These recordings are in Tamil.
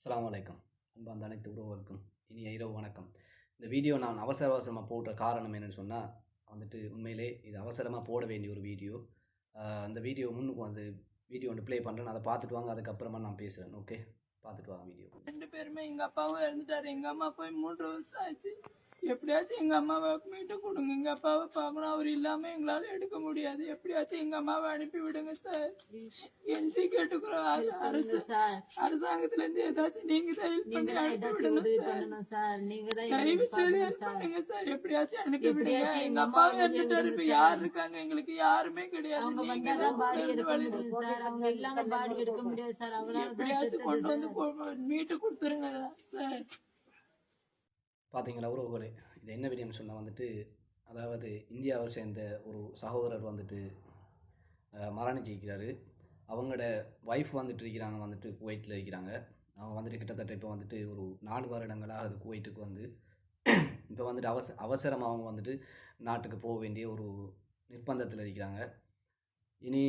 அஸ்ஸலாமு அலைக்கும். அந்த அனைத்து உறவுகளுக்கும் இனி இரவு வணக்கம். இந்த வீடியோ நான் அவசர அவசரமாக போடுற காரணம் என்னென்னு சொன்னால் வந்துட்டு உண்மையிலே இது அவசரமாக போட வேண்டிய ஒரு வீடியோ. அந்த வீடியோ முன்னுக்கு வந்து வீடியோ ஒன்று ப்ளே பண்ணுறேன் அதை பார்த்துட்டு வாங்க. அதுக்கப்புறமா நான் பேசுகிறேன் ஓகே பார்த்துட்டு வாங்க வீடியோ. ரெண்டு பேருமே எங்கள் அப்பாவும் இறந்துட்டாரு. எங்கள் அம்மா போய் மூன்று வருஷம் ஆச்சு. எப்படியாச்சும் எங்க அம்மாவை மீட்டு கொடுங்க. எங்க அப்பாவை பார்க்கணும். அவர் இல்லாம எங்களால எடுக்க முடியாது. எப்படியாச்சும் எங்க அம்மாவை அனுப்பி விடுங்க சார் எஞ்சி கேட்டுக்கிறோம். அரசு சார் அரசாங்கத்துல இருந்து ஏதாச்சும் நீங்க தயவு நீங்க பண்ணி தான் அனுப்பி ஏதாச்சும் விடணும் உதவி சார் தயவு செய்து சார் பண்ணுங்க சார் எப்படியாச்சும் அனுப்பி விடுங்க. எங்க அம்மாவை இறந்துட்டாரு இப்ப விடுங்க யார். இருக்காங்க? எங்களுக்கு யாருமே கிடையாது. எப்படியாச்சும் கொண்டு வந்து மீட்டு கொடுத்துருங்க சார் பார்த்தீங்களா உறவுகளே? இது என்ன வீடியோன்னு சொன்னால் வந்துட்டு அதாவது இந்தியாவை சேர்ந்த ஒரு சகோதரர் வந்துட்டு மரணிச்சிருக்கிறாரு அவங்களோட ஒய்ஃப் வந்துட்டு இருக்கிறாங்க வந்துட்டு குவைட்டில் இருக்கிறாங்க. அவங்க வந்துட்டு கிட்டத்தட்ட இப்போ வந்துட்டு ஒரு நாலு வருடங்களாக அது குவைட்டுக்கு வந்து இப்போ வந்துட்டு அவச அவசரமாக அவங்க வந்துட்டு நாட்டுக்கு போக வேண்டிய ஒரு நிர்பந்தத்தில் இருக்கிறாங்க. இனி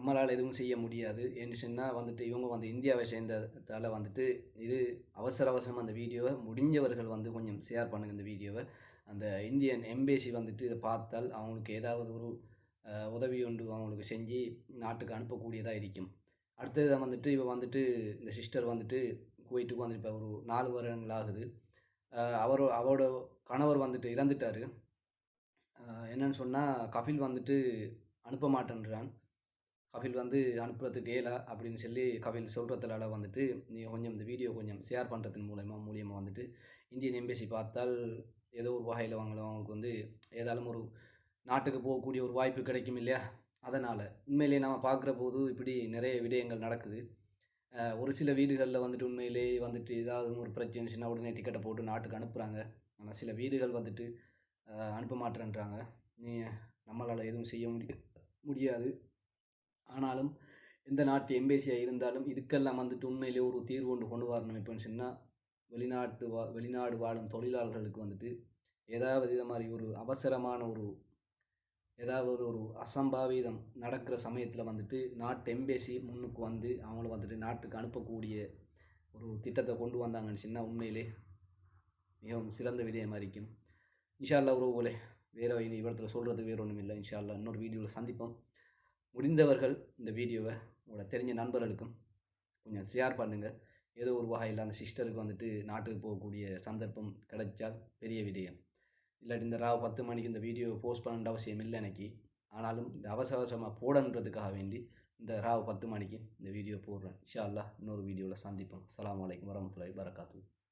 நம்மளால் எதுவும் செய்ய முடியாது. ஏன்னு சொன்னால் வந்துட்டு இவங்க வந்து இந்தியாவை சேர்ந்ததால் வந்துட்டு இது அவசர அவசரம் அந்த வீடியோவை முடிஞ்சவர்கள் வந்து கொஞ்சம் ஷேர் பண்ணுங்கள் இந்த வீடியோவை. அந்த இந்தியன் எம்பேசி வந்துட்டு இதை பார்த்தால் அவங்களுக்கு ஏதாவது ஒரு உதவி ஒன்று அவங்களுக்கு செஞ்சு நாட்டுக்கு அனுப்பக்கூடியதாக இருக்கும். அடுத்தது வந்துட்டு இவ வந்துட்டு இந்த சிஸ்டர் வந்துட்டு குவைட்டுக்கு வந்துட்டு இப்போ ஒரு நாலு வருடங்கள் ஆகுது. அவர் அவரோட கணவர் வந்துட்டு இறந்துட்டார். என்னன்னு சொன்னால் கபில் வந்துட்டு அனுப்ப மாட்டேன்றான். கபில் வந்து அனுப்புறதுக்கு ஏலா அப்படின்னு சொல்லி கபில் சொல்கிறதுனால வந்துட்டு நீங்கள் கொஞ்சம் இந்த வீடியோ கொஞ்சம் ஷேர் பண்ணுறதன் மூலயமா மூலியமாக வந்துட்டு இந்தியன் எம்பசி பார்த்தால் ஏதோ ஒரு வகையில் வாங்கலாம் அவங்களுக்கு வந்து ஏதாலும் ஒரு நாட்டுக்கு போகக்கூடிய ஒரு வாய்ப்பு கிடைக்கும் இல்லையா? அதனால் உண்மையிலேயே நம்ம பார்க்குற போது இப்படி நிறைய விடயங்கள் நடக்குது. ஒரு சில வீடுகளில் வந்துட்டு உண்மையிலே வந்துட்டு ஏதாவது ஒரு பிரச்சனைச்சுன்னா உடனே டிக்கெட்டை போட்டு நாட்டுக்கு அனுப்புகிறாங்க ஆனால் சில வீடுகள் வந்துட்டு அனுப்ப மாட்டேன்றாங்க. நீ நம்மளால் எதுவும் செய்ய முடிய முடியாது. ஆனாலும் எந்த நாட்டு எம்பேசியாக இருந்தாலும் இதுக்கெல்லாம் வந்துட்டு உண்மையிலே ஒரு தீர்வு ஒன்று கொண்டு வரணும். எப்போன்னு சொன்னால் வெளிநாட்டு வா வெளிநாடு வாழும் தொழிலாளர்களுக்கு வந்துட்டு ஏதாவது இது மாதிரி ஒரு அவசரமான ஒரு ஏதாவது ஒரு அசம்பாவிதம் நடக்கிற சமயத்தில் வந்துட்டு நாட்டு எம்பேசி முன்னுக்கு வந்து அவங்கள வந்துட்டு நாட்டுக்கு அனுப்பக்கூடிய ஒரு திட்டத்தை கொண்டு வந்தாங்கன்னு சொன்னால் உண்மையிலே மிகவும் சிறந்த விடயமாக இருக்கும். இன்ஷா அல்லாஹ் உறவுகளே வேறு இனி இவரத்தில் சொல்கிறது வேற ஒன்றும் இல்லை இன்ஷா இன்னொரு வீடியோவில் சந்திப்போம். முடிந்தவர்கள் இந்த வீடியோவை உங்களோட தெரிஞ்ச நண்பர்களுக்கும் கொஞ்சம் ஷேர் பண்ணுங்கள் ஏதோ ஒரு வகையில் அந்த சிஸ்டருக்கு வந்துட்டு நாட்டுக்கு போகக்கூடிய சந்தர்ப்பம் கிடைச்சால் பெரிய விடயம் இல்லாட்டி இந்த ராவ் பத்து மணிக்கு இந்த வீடியோ போஸ்ட் பண்ண அவசியம் இல்லை எனக்கு ஆனாலும் இந்த அவசர அவசரமாக போடன்றதுக்காக வேண்டி இந்த ராவ் பத்து மணிக்கு இந்த வீடியோ போடுறேன். இஷா இன்னொரு வீடியோவில் சந்திப்போம். அலாம் வலைக்கம் வரமத்துல்லாஹி வரகாத்து